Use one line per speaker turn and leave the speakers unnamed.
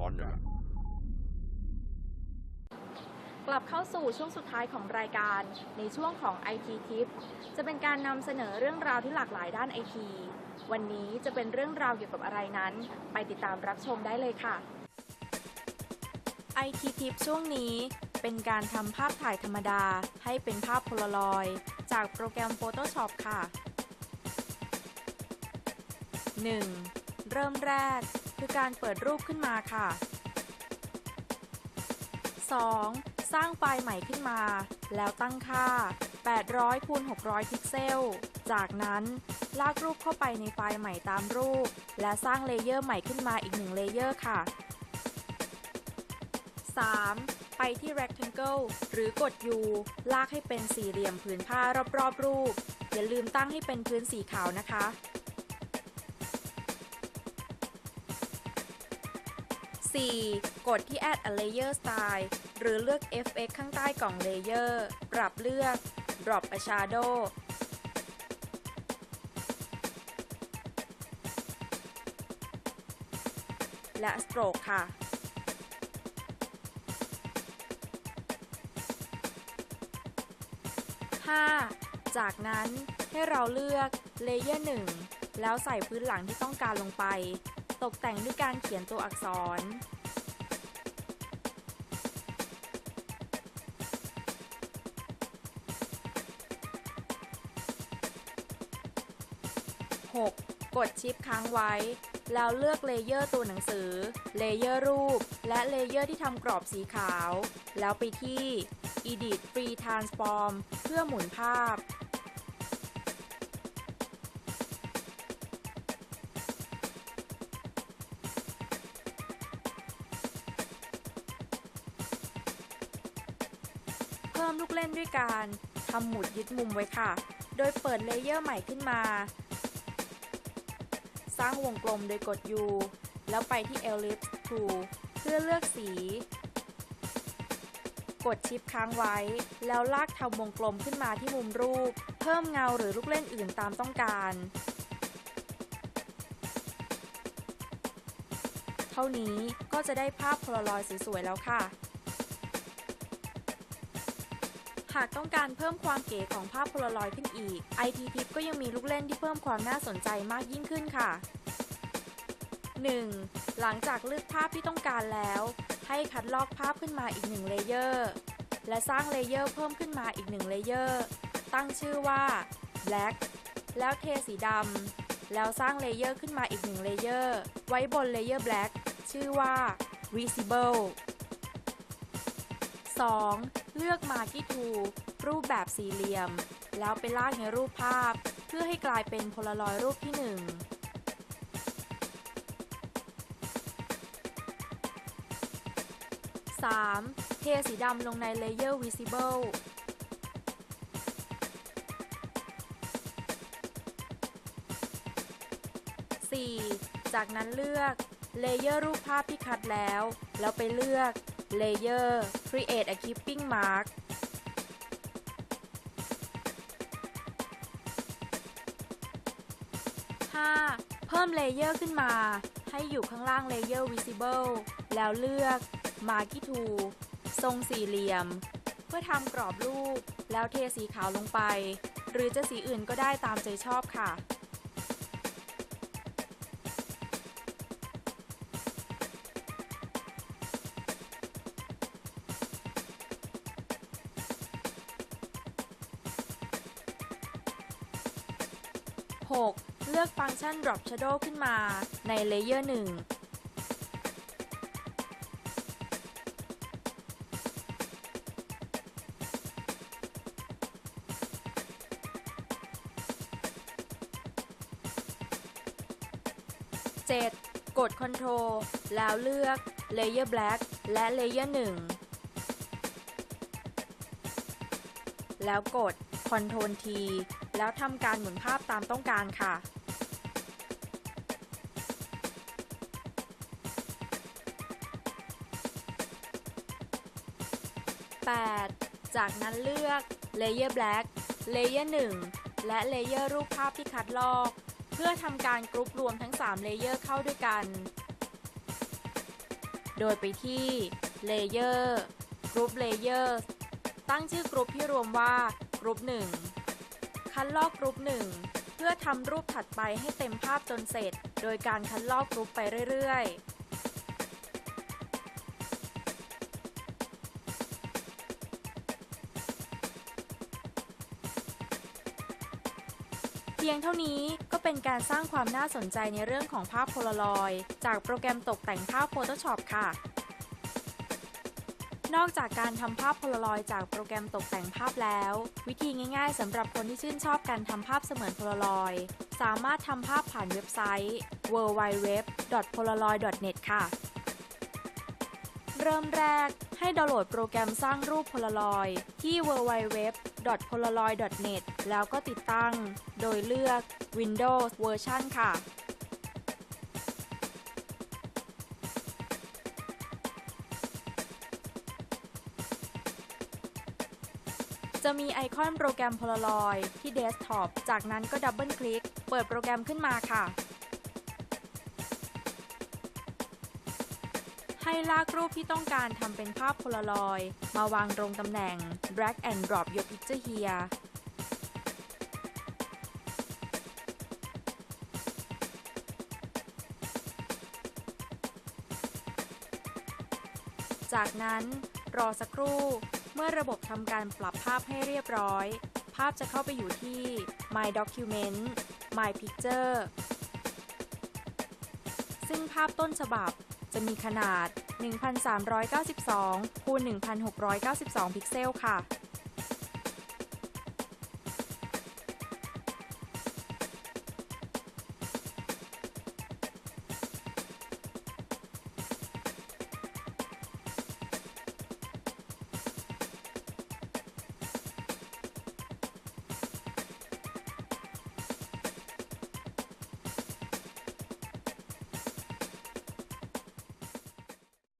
ก่อนเนี่ย
กลับเข้าสู่ช่วงสุดท้ายของรายการ ในช่วงของ IT Tip จะเป็นการนำเสนอเรื่องราวที่หลากหลายด้าน IT วันนี้จะเป็นเรื่องราวเกี่ยวกับอะไรนั้น ไปติดตามรับชมได้เลยค่ะ IT Tip ช่วงนี้เป็นการทำภาพถ่ายธรรมดาให้เป็นภาพโพลารอยด์จากโปรแกรม Photoshop ค่ะ 1. เริ่มแรก คือการเปิดรูปขึ้นมาค่ะ 2. สร้างไฟล์ใหม่ขึ้นมา แล้วตั้งค่า 800คูณ600 พิกเซล จากนั้นลากรูปเข้าไปในไฟล์ใหม่ตามรูป และสร้างเลเยอร์ใหม่ขึ้นมาอีกหนึ่งเลเยอร์ค่ะ 3. ไปที่ rectangle หรือกด U ลากให้เป็นสี่เหลี่ยมผืนผ้ารอบๆรูป อย่าลืมตั้งให้เป็นพื้นสีขาวนะคะ 4. กดที่ add a layer style หรือเลือก FX ข้างใต้กล่อง layer ปรับเลือก drop a shadow และ stroke ค่ะ 5. จากนั้นให้เราเลือก Layer 1แล้วใส่พื้นหลังที่ต้องการลงไป ตกแต่งด้วยการเขียนตัวอักษร 6. กดชิปค้างไว้ แล้วเลือกเลเยอร์ตัวหนังสือ เลเยอร์รูป และเลเยอร์ที่ทำกรอบสีขาว แล้วไปที่ Edit Free Transform เพื่อหมุนภาพ พิ่มลูกเล่นด้วยการทำหมุดยึดมุมไว้ค่ะ โดยเปิดเลเยอร์ใหม่ขึ้นมา สร้างวงกลมโดยกด U แล้วไปที่ Ellipse Tool เพื่อเลือกสี กดชิปค้างไว้ แล้วลากทำวงกลมขึ้นมาที่มุมรูป เพิ่มเงาหรือลูกเล่นอื่นตามต้องการ เท่านี้ก็จะได้ภาพโพลารอยด์สวยๆแล้วค่ะากต้องการเพิ่มความเก๋ของภาพโพลารอยด์ขึ้นอีก IT Tip ก็ยังมีลูกเล่นที่เพิ่มความน่าสนใจมากยิ่งขึ้นค่ะ 1. หลังจากเลือกภาพที่ต้องการแล้ว ให้คัดลอกภาพขึ้นมาอีกหนึ่งเลเยอร์ และสร้างเลเยอร์เพิ่มขึ้นมาอีกหนึ่งเลเยอร์ ตั้งชื่อว่า black แล้วเทสีดำ แล้วสร้างเลเยอร์ขึ้นมาอีกหนึ่งเลเยอร์ ไว้บนเลเยอร์ black ชื่อว่า visible 2. เลือก Marquee Tool รูปแบบสี่เหลี่ยม แล้วไปลากในรูปภาพ เพื่อให้กลายเป็นโพลารอยด์รูปที่1 3. เทสีดำลงในเลเยอร์ Visible 4. จากนั้นเลือกเลเยอร์รูปภาพที่คัดแล้ว แล้วไปเลือก Layer Create a Keeping Mark 5. เพิ่มเลเยอร์ขึ้นมา ให้อยู่ข้างล่างเลเยอร์ Visible แล้วเลือก Marquee Tool ทรงสี่เหลี่ยม เพื่อทำกรอบรูป แล้วเทสีขาวลงไป หรือจะสีอื่นก็ได้ตามใจชอบค่ะ 6. เลือกฟังก์ชัน Drop Shadow ขึ้นมาในเลเยอร์1 7. กด Ctrl แล้วเลือก Layer Black และ Layer 1 แล้วกด Ctrl T แล้วทำการหมุนภาพตามต้องการค่ะ 8. จากนั้นเลือก Layer Black Layer 1 และ Layer รูปภาพที่คัดลอก เพื่อทำการกรุ๊ปรวมทั้ง3เลเยอร์เข้าด้วยกัน โดยไปที่ Layer Group Layer ตั้งชื่อกรุ๊ปที่รวมว่ากรุ๊ป1 คัดลอกกรุ๊ป1เพื่อทำรูปถัดไปให้เต็มภาพจนเสร็จ โดยการคัดลอกกรุ๊ปไปเรื่อยๆเพียงเท่านี้ก็เป็นการสร้างความน่าสนใจในเรื่องของภาพโพลารอย จากโปรแกรมตกแต่งภาพ Photoshop ค่ะ นอกจากการทำภาพโพลารอยจากโปรแกรมตกแต่งภาพแล้ว วิธีง่ายๆสำหรับคนที่ชื่นชอบการทำภาพเสมือนโพลารอยสามารถทำภาพผ่านเว็บไซต์ www.polaroid.net ค่ะ เริ่มแรกให้ดาวน์โหลดโปรแกรมสร้างรูปโพลารอยที่ www.polaroid.net แล้วก็ติดตั้ง โดยเลือก Windows เวอร์ชันค่ะ จะมีไอคอนโปรแกรม Polaroid ที่เดสก์ท็อปจากนั้นก็ดับเบิลคลิก เปิดโปรแกรมขึ้นมาค่ะ ให้ลากรูปที่ต้องการทำเป็นภาพโพลารอยด์มาวางตรงตำแหน่ง drag and drop your picture here จากนั้นรอสักครู่ เมื่อระบบทำการปรับภาพให้เรียบร้อย ภาพจะเข้าไปอยู่ที่ My Document My Picture ซึ่งภาพต้นฉบับจะมีขนาด 1392 คูณ 1692 พิกเซลค่ะ